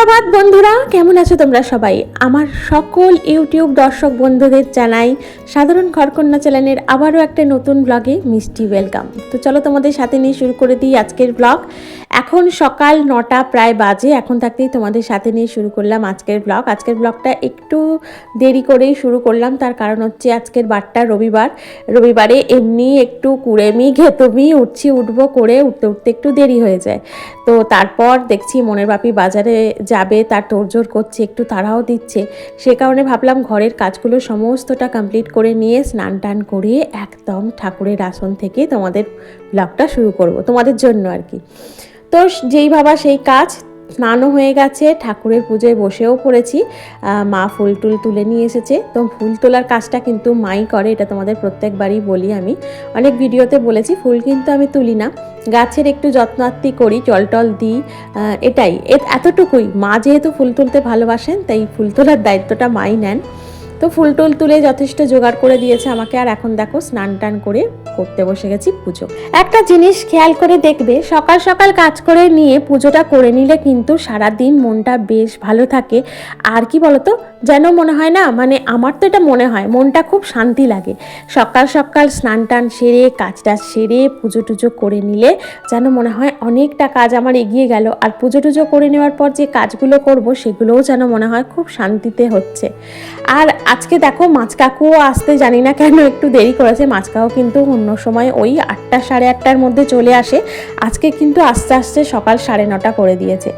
সুপ্রভাত বন্ধুরা, কেমন আছো তোমরা সবাই? আমার সকল ইউটিউব দর্শক বন্ধুদের জানাই সাধারণ ঘরকন্যা চ্যানেলের আবারও একটা নতুন ব্লগে মিষ্টি ওয়েলকাম তো চলো তোমাদের সাথে নিয়ে শুরু করে দিই আজকের ব্লগ এখন সকাল নটা, প্রায় বাজে। এখন থাকতেই তোমাদের সাথে নিয়ে শুরু করলাম আজকের ব্লগ আজকের ব্লগটা একটু দেরি করেই শুরু করলাম। তার কারণ হচ্ছে আজকের বারটা রবিবার। রবিবারে এমনি একটু কুড়েমি ঘেতমি উঠছি, উঠবো করে উঠতে উঠতে একটু দেরি হয়ে যায়। তো তারপর দেখছি মনের বাপি বাজারে যাবে, তার তোড়জোড় করছে, একটু তাড়াও দিচ্ছে। সে কারণে ভাবলাম ঘরের কাজগুলো সমস্তটা কমপ্লিট করে নিয়ে স্নান টান করে একদম ঠাকুরের আসন থেকে তোমাদের ব্লগটা শুরু করব, তোমাদের জন্য আর কি। তো যেই ভাবা সেই কাজ, স্নানও হয়ে গেছে, ঠাকুরের পুজোয় বসেও পড়েছি মা ফুল টুল তুলে নিয়ে এসেছে। তো ফুল তোলার কাজটা কিন্তু মাই করে, এটা তোমাদের প্রত্যেকবারই বলি আমি। অনেক ভিডিওতে বলেছি, ফুল কিন্তু আমি তুলি না। গাছের একটু যত্নার্থী করি, জল টল দিই এটাই। এতটুকুই। মা যেহেতু ফুল তুলতে ভালোবাসেন, তাই ফুল তোলার দায়িত্বটা মাই নেন। তো ফুল টুল তুলে যথেষ্ট জোগাড় করে দিয়েছে আমাকে। আর এখন দেখো স্নান টান করে করতে বসে গেছি পুজো। একটা জিনিস খেয়াল করে দেখবে, সকাল সকাল কাজ করে নিয়ে পুজোটা করে নিলে কিন্তু সারা দিন মনটা বেশ ভালো থাকে। আর কি বলতো, যেন মনে হয় না মানে আমার তো এটা মনে হয়, মনটা খুব শান্তি লাগে। সকাল সকাল স্নান টান সেরে, কাজটা সেরে পুজো টুজো করে নিলে যেন মনে হয় অনেকটা কাজ আমার এগিয়ে গেল। আর পুজো টুজো করে নেওয়ার পর যে কাজগুলো করব, সেগুলোও যেন মনে হয় খুব শান্তিতে হচ্ছে। আর আজকে দেখো মাছ কাকুও আসতে জানি না কেন একটু দেরি করেছে। মাছ কাকু কিন্তু অন্য সময় ওই আটটা, সাড়ে আটটার মধ্যে চলে আসে। আজকে কিন্তু আস্তে আস্তে সকাল সাড়ে নটা করে দিয়েছে।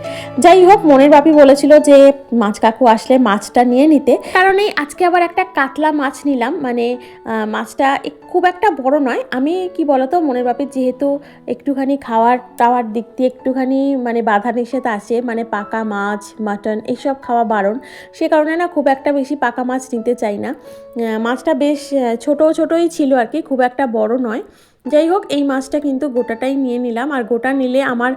যাই হোক, মনের বাপি বলেছিল যে মাছ কাকু আসলে মাছটা নিয়ে নিতে। কারণ এই আজকে আবার একটা কাতলা মাছ নিলাম। মানে মাছটা খুব একটা বড় নয়। আমি কি বলতো, মনের বাপির যেহেতু একটুখানি খাওয়ার টাওয়ার দিক দিয়ে একটুখানি মানে বাধা নিষেধ আছে মানে পাকা মাছ, মাটন, এইসব খাওয়া বারণ। সে কারণে না খুব একটা বেশি পাকা মাছ নিতে চাই না। মাছটা বেশ ছোট ছোটই ছিল আর কি, খুব একটা বড় নয়। যাই হোক, এই মাছটা কিন্তু গোটাটাই নিয়ে নিলাম। আর গোটা নিলে আমার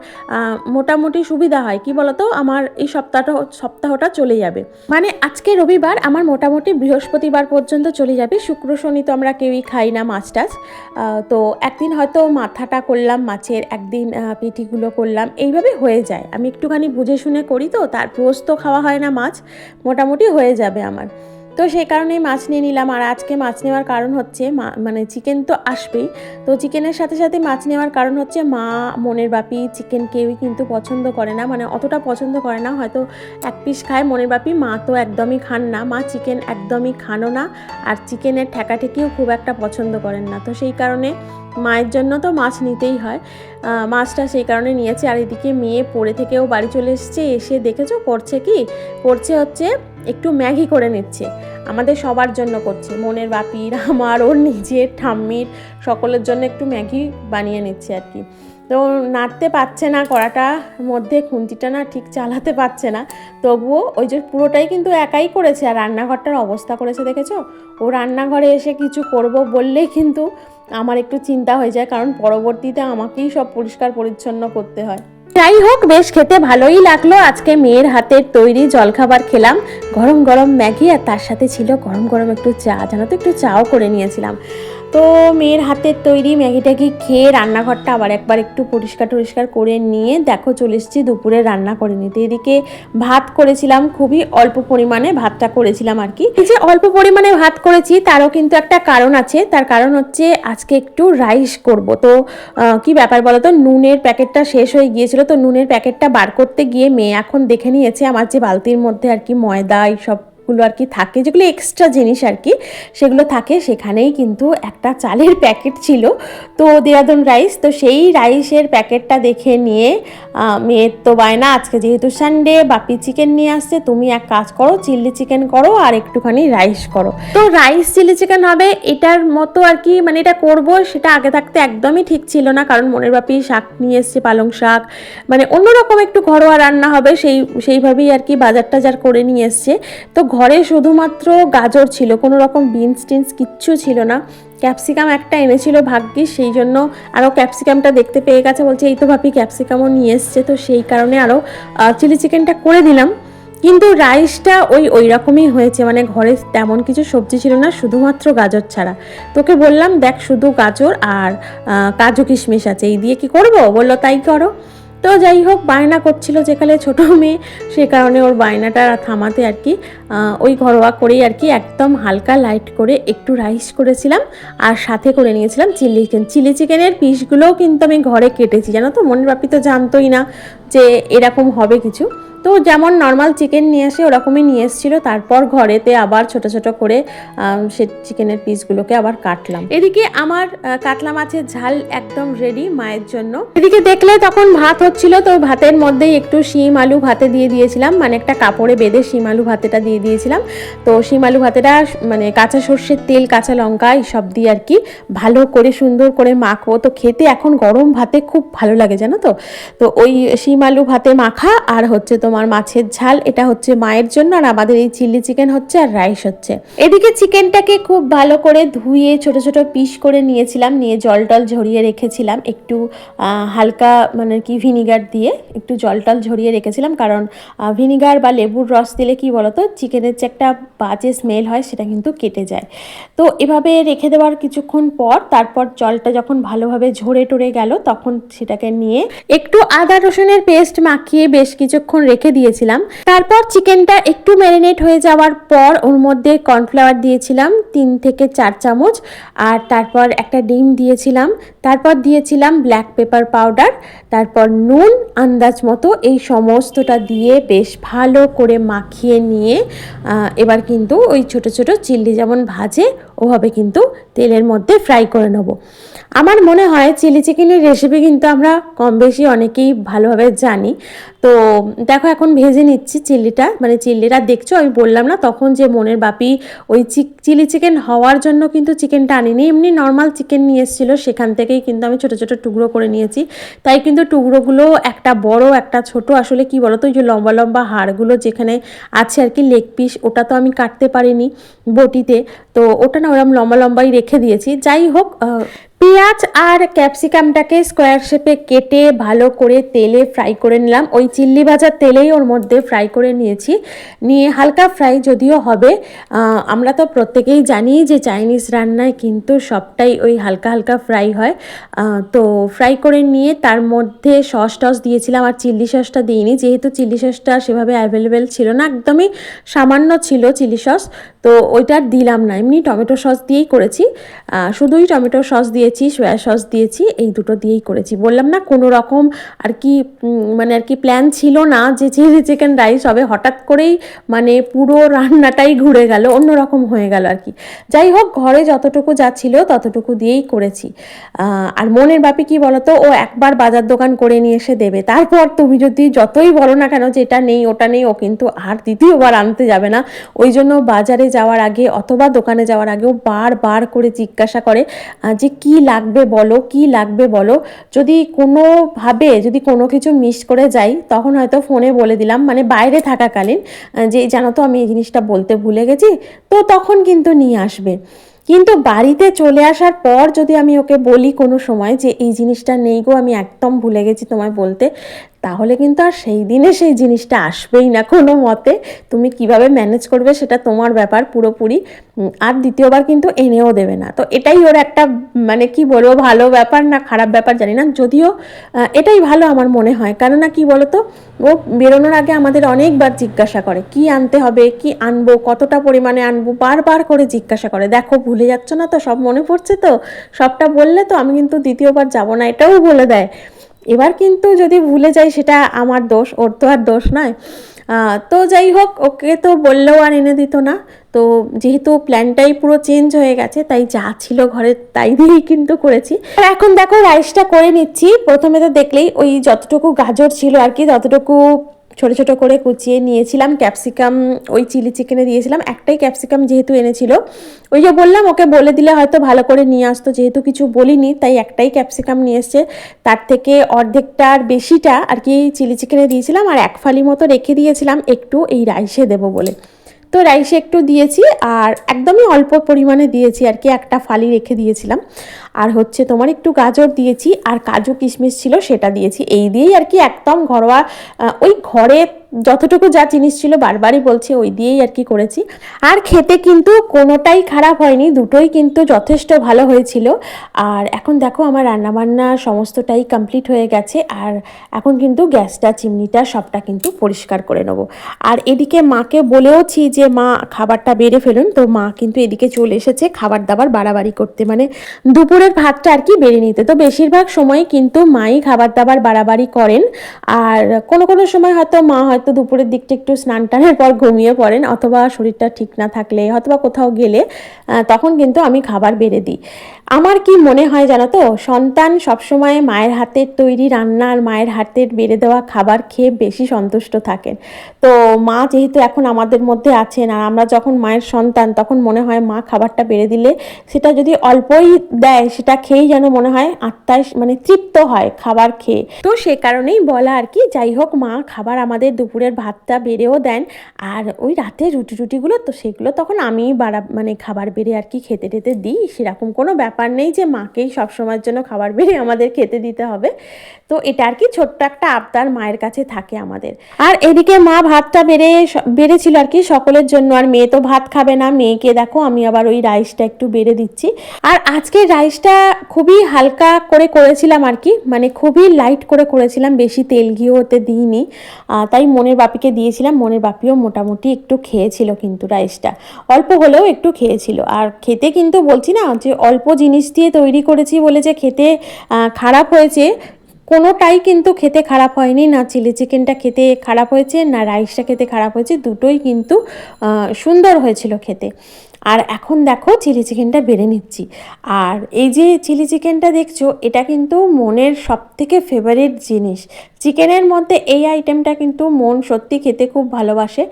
মোটামুটি সুবিধা হয়। কি বলতো? আমার এই সপ্তাহটা সপ্তাহটা চলে যাবে। মানে আজকে রবিবার, আমার মোটামুটি বৃহস্পতিবার পর্যন্ত চলে যাবে। শুক্র, শনি তো আমরা কেউই খাই না মাছ টাছ। তো একদিন হয়তো মাথাটা করলাম, মাছের একদিন পিঠিগুলো করলাম। এইভাবে হয়ে যায়। আমি একটুখানি বুঝে শুনে করি তো, তার রোজ তো খাওয়া হয় না মাছ। মোটামুটি হয়ে যাবে আমার। তো সেই কারণেই মাছ নিয়ে নিলাম। আর আজকে মাছ নেওয়ার কারণ হচ্ছে মানে চিকেন তো আসবেই। তো চিকেনের সাথে সাথে মাছ নেওয়ার কারণ হচ্ছে মা মনের বাপি চিকেন কেউই কিন্তু পছন্দ করে না। মানে অতটা পছন্দ করে না। হয়তো এক পিস খায়, মনের বাপি মা তো একদমই খান না। মা চিকেন একদমই খানো না। আর চিকেনের ঠেকাঠেকিও খুব একটা পছন্দ করেন না। তো সেই কারণে মায়ের জন্য তো মাছ নিতেই হয়। মাছটা সেই কারণে নিয়েছে। আর এদিকে মেয়ে পড়ে থেকেও বাড়ি চলে এসছে। এসে দেখেছ করছে কি? করছে হচ্ছে একটু ম্যাগি করে নিচ্ছে। আমাদের সবার জন্য করছে। মনের বাপির, আমার, ওর নিজের, ঠাম্মির, সকলের জন্য একটু ম্যাগি বানিয়ে নিচ্ছে আর কি। তো নাড়তে পারছে না কড়াটা মধ্যে, খুন্তিটা না ঠিক চালাতে পারছে না। তবুও ওই যে পুরোটাই কিন্তু একাই করেছে। আর রান্নাঘরটার অবস্থা করেছে, দেখেছ? ও রান্নাঘরে এসে কিছু করব বললেই কিন্তু আমার একটু চিন্তা হয়ে যায়, কারণ পরবর্তীতে আমাকেই সব পরিষ্কার পরিচ্ছন্ন করতে হয়। যাই হোক, বেশ খেতে ভালোই লাগল। আজকে মেয়ের হাতের তৈরি জলখাবার খেলাম। গরম গরম ম্যাগি আর তার সাথে ছিল গরম গরম একটু চা। জানো তো, একটু চাও করে নিয়েছিলাম। তো মেয়ের হাতের তৈরি ম্যাগি ট্যাগি খেয়ে রান্নাঘরটা আবার একবার একটু পরিষ্কার টরিষ্কার করে নিয়ে দেখো চলে এসেছি দুপুরে রান্না করে নিতে। এদিকে ভাত করেছিলাম খুবই অল্প পরিমাণে, ভাতটা করেছিলাম আর কি। যে অল্প পরিমাণে ভাত করেছি তারও কিন্তু একটা কারণ আছে। তার কারণ হচ্ছে আজকে একটু রাইস করব। তো কি ব্যাপার বলো তো নুনের প্যাকেটটা শেষ হয়ে গিয়েছিল, তো নুনের প্যাকেটটা বার করতে গিয়ে মেয়ে এখন দেখে নিয়েছে আমার যে বালতির মধ্যে আর কি ময়দা, এইসব গুলো আর কি থাকে, যেগুলো এক্সট্রা জিনিস আর কি, সেগুলো থাকে। সেখানেই কিন্তু একটা চালের প্যাকেট ছিল। তো দেরাদুন রাইস তো সেই রাইসের প্যাকেটটা দেখে নিয়ে মেয়ের তো বায়না, আজকে যেহেতু সানডে বাপি চিকেন নিয়ে আসছে, তুমি এক কাজ করো চিলি চিকেন করো আর একটুখানি রাইস করো। তো রাইস চিলি চিকেন হবে, এটার মতো আর কি মানে এটা করব, সেটা আগে থাকতে একদমই ঠিক ছিল না, কারণ মনের বাপি শাক নিয়ে এসছে, পালং শাক মানে অন্যরকম একটু ঘরোয়া রান্না হবে, সেই, সেইভাবেই আর কি বাজার টাজার করে নিয়ে এসছে। তো ঘরে শুধুমাত্র গাজর ছিল, কোনো রকম বিনস টিনস কিচ্ছু ছিল না। ক্যাপসিকাম একটা এনেছিল ভাগ্যিস, সেই জন্য আরও ক্যাপসিকামটা দেখতে পেয়ে গেছে, বলছে এই তো ভাবি ক্যাপসিকামও নিয়ে এসছে, তো সেই কারণে আরও চিলি চিকেনটা করে দিলাম। কিন্তু রাইসটা ওই ওই রকমই হয়েছে মানে ঘরে তেমন কিছু সবজি ছিল না, শুধুমাত্র গাজর ছাড়া। তোকে বললাম, দেখ শুধু গাজর আর কাজু কিশমিশ আছে, এই দিয়ে কি করব? বলল, তাই করো। তো যাই হোক, বায়না করছিল যেখানে ছোট মেয়ে, সে কারণে ওর বায়নাটা থামাতে আর কি ওই ঘরোয়া করেই আর কি একদম হালকা লাইট করে একটু রাইস করেছিলাম আর সাথে করে নিয়েছিলাম চিলি চিকেন চিলি চিকেনের পিসগুলোও কিন্তু আমি ঘরে কেটেছি, জানো তো? মনের বাপি তো জানতোই না যে এরকম হবে কিছু। তো যেমন নর্মাল চিকেন নিয়ে আসে ওরকমই নিয়ে এসেছিল, তারপর ঘরেতে আবার ছোট ছোট করে সে চিকেনের পিসগুলোকে আবার কাটলাম। এদিকে আমার কাতলা মাছের ঝাল একদম রেডি মায়ের জন্য। এদিকে দেখলে তখন ভাত হচ্ছিল, তো ভাতের মধ্যেই একটু শিম আলু ভাতে দিয়ে দিয়েছিলাম মানে একটা কাপড়ে বেঁধে শিম আলু ভাতেটা দিয়ে দিয়েছিলাম। তো শিম আলু ভাতেটা মানে কাঁচা সর্ষের তেল, কাঁচা লঙ্কা, এইসব দিয়ে আর কি ভালো করে, সুন্দর করে মাখবো তো খেতে এখন গরম ভাতে খুব ভালো লাগে, জানো তো? তো ওই শিম আলু ভাতে মাখা, আর হচ্ছে তোমার মাছের ঝাল, এটা হচ্ছে মায়ের জন্য, আর আমাদের এই চিলি চিকেন হচ্ছে আর রাইস হচ্ছে। এদিকে চিকেনটাকে খুব ভালো করে ধুয়ে ছোট ছোট পিস করে নিয়েছিলাম, নিয়ে জল টল ঝরিয়ে রেখেছিলাম, একটু হালকা মানে কি ভিনিগার দিয়ে একটু জল টল ঝরিয়ে রেখেছিলাম, কারণ ভিনিগার বা লেবুর রস দিলে কি বলতো, চিকেনের যে একটা বাজে স্মেল হয়, সেটা কিন্তু কেটে যায়। তো এভাবে রেখে দেওয়ার কিছুক্ষণ পর, তারপর জলটা যখন ভালোভাবে ঝরে টরে গেল, তখন সেটাকে নিয়ে একটু আদা রসুনের পেস্ট মাখিয়ে বেশ কিছুক্ষণ রেখে দিয়েছিলাম। তারপর চিকেনটা একটু ম্যারিনেট হয়ে যাওয়ার পর ওর মধ্যে কর্নফ্লাওয়ার দিয়েছিলাম, তিন থেকে চার চামচ, আর তারপর একটা ডিম দিয়েছিলাম। তারপর দিয়েছিলাম ব্ল্যাক পেপার পাউডার তারপর নুন আন্দাজ মতো এই সমস্তটা দিয়ে বেশ ভালো করে মাখিয়ে নিয়ে এবার কিন্তু ওই ছোট ছোট চিল্লি যেমন ভাজে, ওভাবে কিন্তু তেলের মধ্যে ফ্রাই করে নেব। আমার মনে হয় চিলি চিকেনের রেসিপি কিন্তু আমরা কম বেশি অনেকেই ভালোভাবে জানি। তো দেখো এখন ভেজে নিচ্ছি চিল্লিটা মানে চিল্লিটা দেখছ? আমি বললাম না, তখন যে মনের বাপি ওই চিলি চিকেন হওয়ার জন্য কিন্তু চিকেনটা আনিনি, এমনি নর্মাল চিকেন নিয়ে এসেছিল, সেখান থেকেই কিন্তু আমি ছোট ছোট টুকরো করে নিয়েছি। তাই কিন্তু টুকরোগুলো একটা বড়, একটা ছোট, আসলে কি বলতো, ওই যে লম্বা লম্বা হাড়গুলো যেখানে আছে আর কি লেগ পিস ওটা তো আমি কাটতে পারিনি বটিতে। তো ওটা না ওরম লম্বা, লম্বাই রেখে দিয়েছি। যাই হোক পেঁয়াজ আর ক্যাপসিকামটাকে স্কোয়ার শেপে কেটে ভালো করে তেলে ফ্রাই করে নিলাম। ওই চিল্লি ভাজার তেলেই ওর মধ্যে ফ্রাই করে নিয়েছি। নিয়ে হালকা ফ্রাই যদিও হবে আমরা তো প্রত্যেকেই জানি যে চাইনিজ রান্নায় কিন্তু সবটাই ওই হালকা হালকা ফ্রাই হয়। তো ফ্রাই করে নিয়ে তার মধ্যে সস টস দিয়েছিলাম, আর চিল্লি সসটা দিইনি। যেহেতু চিল্লি সসটা সেভাবে অ্যাভেলেবেল ছিল না, একদমই সামান্য ছিল চিলি সস তো ওইটা দিলাম না। এমনি টমেটো সস দিয়েই করেছি। শুধুই টমেটো সস দিয়েছি, সয়া সস দিয়েছি, এই দুটো দিয়েই করেছি। বললাম না, কোনো রকম আর কি মানে আর কি প্ল্যান ছিল না যে চিলি চিকেন রাইস হবে। হঠাৎ করেই মানে পুরো রান্নাটাই ঘুরে গেল, অন্যরকম হয়ে গেল আর কি। যাই হোক, ঘরে যতটুকু যা ছিল ততটুকু দিয়েই করেছি। আর মনের বাপি কি বলতো, ও একবার বাজার দোকান করে নিয়ে এসে দেবে। তারপর তুমি যদি যতই বলো না কেন যে এটা নেই, ওটা নেই, ও কিন্তু আর দ্বিতীয়বার আনতে যাবে না। ওই জন্য বাজারে যাওয়ার আগে অথবা দোকানে যাওয়ার আগেও বারবার করে জিজ্ঞাসা করে যে কি লাগবে বলো, কি লাগবে বলো। যদি কোনোভাবে, যদি কোনো কিছু মিস করে যাই, তখন হয়তো ফোনে বলে দিলাম। মানে বাইরে থাকাকালীন যে জানো তো আমি এই জিনিসটা বলতে ভুলে গেছি, তো তখন কিন্তু নিয়ে আসবে। কিন্তু বাড়িতে চলে আসার পর যদি আমি ওকে বলি কোনো সময় যে, এই জিনিসটা নেই গো, আমি একদম ভুলে গেছি তোমায় বলতে তাহলে কিন্তু আর সেই দিনে সেই জিনিসটা আসবেই না কোনো মতে। তুমি কীভাবে ম্যানেজ করবে সেটা তোমার ব্যাপার পুরোপুরি। আর দ্বিতীয়বার কিন্তু এনেও দেবে না। তো এটাই ওর একটা মানে কি বলব, ভালো ব্যাপার না খারাপ ব্যাপার জানি না। যদিও এটাই ভালো আমার মনে হয়। কেননা কি বলতো, ও বেরোনোর আগে আমাদের অনেকবার জিজ্ঞাসা করে, কি আনতে হবে? কি আনব? কতটা পরিমাণে আনব? বারবার করে জিজ্ঞাসা করে। দেখো, ভুলে যাচ্ছ না তো? সব মনে পড়ছে তো? সবটা বললে তো আমি কিন্তু দ্বিতীয়বার যাব না। এটাও বলে দেয়। এবার কিন্তু যদি ভুলে যাই, সেটা আমার দোষ, ওর তো আর দোষ নয়। তো যাই হোক, ওকে তো বললেও আর এনে দিত না। তো যেহেতু প্ল্যানটাই পুরো চেঞ্জ হয়ে গেছে, তাই যা ছিল ঘরে তাই দিয়েই কিন্তু করেছি। এখন দেখো রাইসটা করে নিচ্ছি। প্রথমে তো দেখলেই ওই যতটুকু গাজর ছিল আর কি, ততটুকু ছোট ছোট করে কুচিয়ে নিয়েছিলাম ক্যাপসিকাম, ওই চিলি চিকেনে দিয়েছিলাম। একটাই ক্যাপসিকাম যেহেতু এনেছিল। ওই যে বললাম, ওকে বলে দিলে হয়তো ভালো করে নিয়ে আসতো। যেহেতু কিছু বলিনি, তাই একটাই ক্যাপসিকাম নিয়ে এসছে। তার থেকে অর্ধেকটার বেশিটা আর কি চিলি চিকেনে দিয়েছিলাম। আর এক ফালি মতো রেখে দিয়েছিলাম। একটু এই রাইসে দেবো বলে। তো রাইসে একটু দিয়েছি আর একদমই অল্প পরিমাণে দিয়েছি আর কি, একটা ফালি রেখে দিয়েছিলাম। আর হচ্ছে তোমার একটু গাজর দিয়েছি আর কাজু কিশমিশ ছিল সেটা দিয়েছি। এই দিয়েই আর কি একদম ঘরোয়া ওই ঘরে যতটুকু যা জিনিস ছিল বারবারই বলছি, ওই দিয়েই আর কি করেছি। আর খেতে কিন্তু কোনোটাই খারাপ হয়নি, দুটোই কিন্তু যথেষ্ট ভালো হয়েছিল। আর এখন দেখো আমার রান্নাবান্না সমস্তটাই কমপ্লিট হয়ে গেছে, আর এখন কিন্তু গ্যাসটা, চিমনিটা সবটা কিন্তু পরিষ্কার করে নেব। আর এদিকে মাকে বলেওছি যে, মা, খাবারটা বেড়ে ফেলুন। তো মা কিন্তু এদিকে চলে এসেছে খাবার দাবার বাড়াবাড়ি করতে। মানে দুপুরের ভাতটা আর কি বেড়ে নিতে। তো বেশিরভাগ সময় কিন্তু মাই খাবার দাবার বাড়াবাড়ি করেন। আর কোনো কোনো সময় হয়তো মা হয়তো দুপুরের দিকটা একটু স্নান টানের পর ঘুমিয়ে পড়েন অথবা শরীরটা ঠিক না থাকলে অথবা কোথাও গেলে তখন কিন্তু আমি খাবার বেড়ে দিই। আমার কি মনে হয় জানো তো, সন্তান সবসময় মায়ের হাতের তৈরি রান্না আর মায়ের হাতের বেড়ে দেওয়া খাবার খেয়ে বেশি সন্তুষ্ট থাকেন। তো মা যেহেতু এখন আমাদের মধ্যে আছেন আর আমরা যখন মায়ের সন্তান, তখন মনে হয় মা খাবারটা বেড়ে দিলে সেটা যদি অল্পই দেয়, সেটা খেয়েই যেন মনে হয় আত্মায় মানে তৃপ্ত হয় খাবার খেয়ে। তো সে কারণেই বলা আর কি, যাই হোক মা খাবার আমাদের দুপুরের ভাতটা বেড়েও দেন। আর ওই রাতে রুটি রুটিগুলো তো সেগুলো তখন আমিই বাড়া মানে খাবার বেড়ে আর কি খেতে টেতে দিই। সেরকম কোনো ব্যাপার নেই যে মাকেই সবসময়ের জন্য খাবার বেড়ে আমাদের খেতে দিতে হবে। তো এটা আর কি ছোট্ট একটা আবদার মায়ের কাছে থাকে আমাদের। আর এদিকে মা ভাতটা বেড়ে, বেড়েছিল আর কি সকলের জন্য। আর মেয়ে তো ভাত খাবে না। মেয়েকে দেখো আমি আবার ওই রাইসটা একটু বেড়ে দিচ্ছি। আর আজকে রাইসটা খুবই হালকা করে করেছিলাম আর কি। মানে খুবই লাইট করে করেছিলাম। বেশি তেল ঘিও ওতে দিইনি। তাই মনের বাপিকে দিয়েছিলাম, মনের বাপিও মোটামুটি একটু খেয়েছিল কিন্তু রাইসটা। অল্প হলেও একটু খেয়েছিল। আর খেতে কিন্তু বলছি না যে অল্প জিনিস দিয়ে তৈরি করেছি বলে যে খেতে খারাপ হয়েছে, কোনোটাই কিন্তু খেতে খারাপ হয়নি। না চিলি চিকেনটা খেতে খারাপ হয়েছে, না রাইসটা খেতে খারাপ হয়েছে, দুটোই কিন্তু সুন্দর হয়েছিল খেতে। আর এখন দেখো চিলি চিকেনটা বেড়ে নিচ্ছি। আর এই যে চিলি চিকেনটা দেখছ, এটা কিন্তু মনের সব থেকে ফেভারিট জিনিস। চিকেনের মধ্যে এই আইটেমটা কিন্তু মন সত্যি খেতে খুব ভালোবাসে।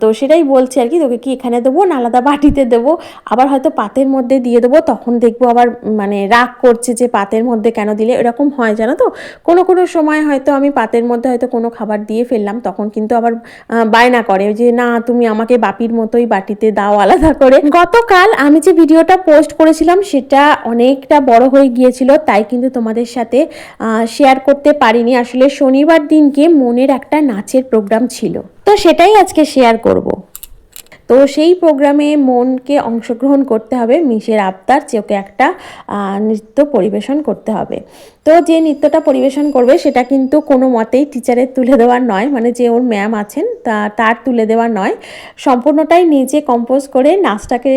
তো সেটাই বলছি আর কি, তোকে কি এখানে দেবো না আলাদা বাটিতে দেবো? আবার হয়তো পাতের মধ্যে দিয়ে দেবো, তখন দেখব আবার মানে রাগ করছে যে পাতের মধ্যে কেন দিলে, এরকম হয় জানো তো? কোনো কোনো সময় হয়তো আমি পাতের মধ্যে হয়তো কোনো খাবার দিয়ে ফেললাম, তখন কিন্তু আবার বায়না করে যে না, তুমি আমাকে বাপির মতোই বাটিতে দাও, আলাদা করে গতকাল আমি যে ভিডিওটা পোস্ট করেছিলাম সেটা অনেকটা বড় হয়ে গিয়েছিল, তাই কিন্তু তোমাদের সাথে শেয়ার করতে পারিনি। আসলে শনিবার দিনকে মনের একটা নাচের প্রোগ্রাম ছিল। তো সেটাই আজকে শেয়ার করব। তো সেই প্রোগ্রামে মনকে অংশগ্রহণ করতে হবে, মিশের আবদার যে ওকে একটা নৃত্য পরিবেশন করতে হবে। তো যে নৃত্যটা পরিবেশন করবে, সেটা কিন্তু কোনো মতেই টিচারের তুলে দেওয়ার নয়। মানে যে ওর ম্যাম আছেন, তা, তার তুলে দেওয়া নয়। সম্পূর্ণটাই নিজে কম্পোজ করে নাচটাকে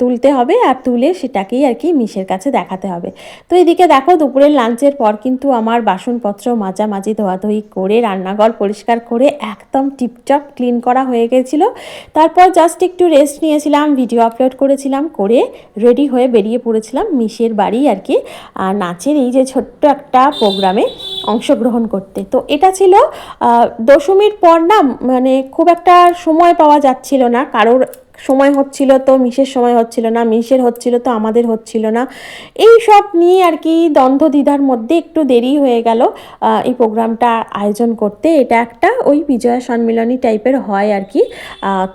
তুলতে হবে আর তুলে সেটাকেই আর কি মিশের কাছে দেখাতে হবে। তো এদিকে দেখো, দুপুরের লাঞ্চের পর কিন্তু আমার বাসনপত্র মাঝামাঝি ধোয়াধুয়ি করে, রান্নাঘর পরিষ্কার করে একদম টিপটপ ক্লিন করা হয়ে গেছিল। তারপর জাস্ট একটু রেস্ট নিয়েছিলাম ভিডিও আপলোড করেছিলাম, করে রেডি হয়ে বেরিয়ে পড়েছিলাম মিশের বাড়ি আর কি। আর নাচের এই যে ছোট্ট একটা প্রোগ্রামে অংশগ্রহণ করতে। তো এটা ছিল দশমীর পর না মানে খুব একটা সময় পাওয়া যাচ্ছিল না। কারোর সময় হচ্ছিল তো মিশের সময় হচ্ছিল না মিশের হচ্ছিল তো, আমাদের হচ্ছিল না। এই সব নিয়ে আর কি দ্বন্দ্ব দ্বিধার মধ্যে একটু দেরি হয়ে গেল এই প্রোগ্রামটা আয়োজন করতে। এটা একটা ওই বিজয়া সম্মিলনী টাইপের হয় আর কি।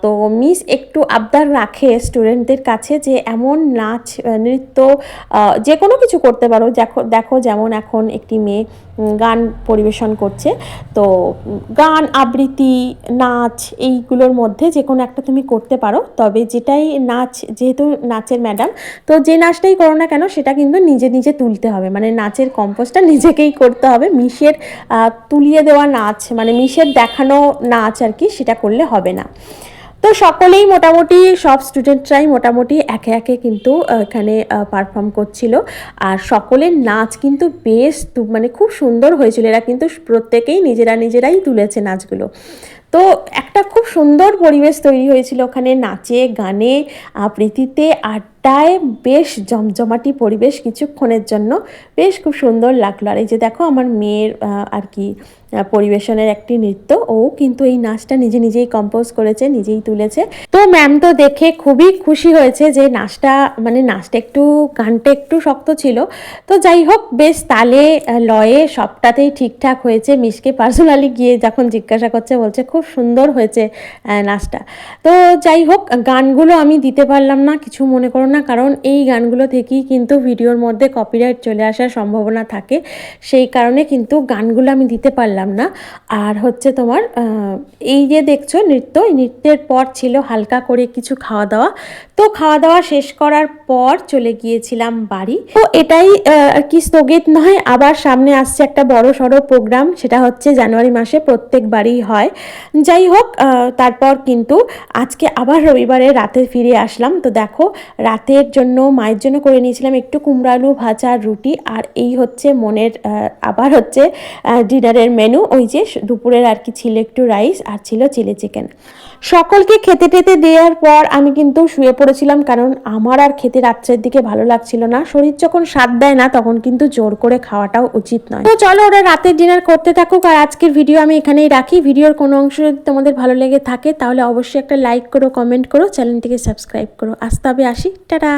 তো মিস একটু আবদার রাখে স্টুডেন্টদের কাছে যে এমন নাচ নৃত্য যে কোনো কিছু করতে পারো। দেখো দেখো যেমন এখন একটি মেয়ে গান পরিবেশন করছে। তো গান, আবৃত্তি, নাচ এইগুলোর মধ্যে যে কোনো একটা তুমি করতে পারো। তবে যেটাই নাচ, যেহেতু নাচের ম্যাডাম, তো যে নাচটাই করো না কেন সেটা কিন্তু নিজে নিজে তুলতে হবে। মানে নাচের কম্পোজটা নিজেকেই করতে হবে। মিশের তুলিয়ে দেওয়া নাচ মানে মিশের দেখানো নাচ আর কি, সেটা করলে হবে না। তো সকলেই মোটামুটি, সব স্টুডেন্টরাই মোটামুটি একে একে কিন্তু এখানে পারফর্ম করছিল। আর সকলের নাচ কিন্তু বেশ মানে খুব সুন্দর হয়েছিল। এরা কিন্তু প্রত্যেকেই নিজেরা নিজেরাই তুলেছে নাচগুলো। তো একটা খুব সুন্দর পরিবেশ তৈরি হয়েছিল ওখানে, নাচে, গানে, আবৃত্তিতে। আড্ডায় বেশ জমজমাটি পরিবেশ কিছুক্ষণের জন্য বেশ খুব সুন্দর লাগল। আর এই যে দেখো আমার মেয়ের আর কি পরিবেশনের একটি নৃত্য, ও কিন্তু এই নাচটা নিজে নিজেই কম্পোজ করেছে, নিজেই তুলেছে। তো ম্যাম তো দেখে খুবই খুশি হয়েছে যে নাচটা মানে নাচটা একটু, গানটা একটু শক্ত ছিল। তো যাই হোক, বেশ তালে লয়ে সবটাতেই ঠিকঠাক হয়েছে। মিসকে পার্সোনালি গিয়ে যখন জিজ্ঞাসা করছে, বলছে খুব সুন্দর হয়েছে নাচটা। তো যাই হোক, গানগুলো আমি দিতে পারলাম না, কিছু মনে করো না, কারণ এই গানগুলো থেকেই কিন্তু ভিডিওর মধ্যে কপিরাইট চলে আসার সম্ভাবনা থাকে। সেই কারণে কিন্তু গানগুলো আমি দিতে পারলাম না। আর হচ্ছে তোমার এই যে দেখছ নৃত্য, এই নৃত্যের পর ছিল হালকা করে কিছু খাওয়া দাওয়া তো খাওয়া দাওয়া শেষ করার পর চলে গিয়েছিলাম বাড়ি। তো এটাই কি স্থগিত নয়, আবার সামনে আসছে একটা বড় সড়ো প্রোগ্রাম, সেটা হচ্ছে জানুয়ারি মাসে প্রত্যেকবারই হয়। যাই হোক তারপর কিন্তু আজকে আবার রবিবারে রাতে ফিরে আসলাম। তো দেখো রাতের জন্য, মায়ের জন্য করে নিয়েছিলাম একটু কুমড়ো আলু ভাজা রুটি। আর এই হচ্ছে মনের আবার হচ্ছে ডিনারের মেনু ওই যে দুপুরের আর কি ছিল একটু রাইস আর ছিল চিলি চিকেন সকলকে খেতে টেতে দেওয়ার পর আমি কিন্তু শুয়ে পড়েছিলাম, কারণ আমার আর খেতে রাত্রের দিকে ভালো লাগছিল না। শরীর যখন স্বাদ দেয় না, তখন কিন্তু জোর করে খাওয়াটাও উচিত নয়। তো চলো ওরা রাতের ডিনার করতে থাকুক, আর আজকের ভিডিও আমি এখানেই রাখি। ভিডিওর কোনো অংশ যদি তোমাদের ভালো লেগে থাকে, তাহলে অবশ্যই একটা লাইক করো কমেন্ট করো চ্যানেলটিকে সাবস্ক্রাইব করো। হবে আসি, টাটা!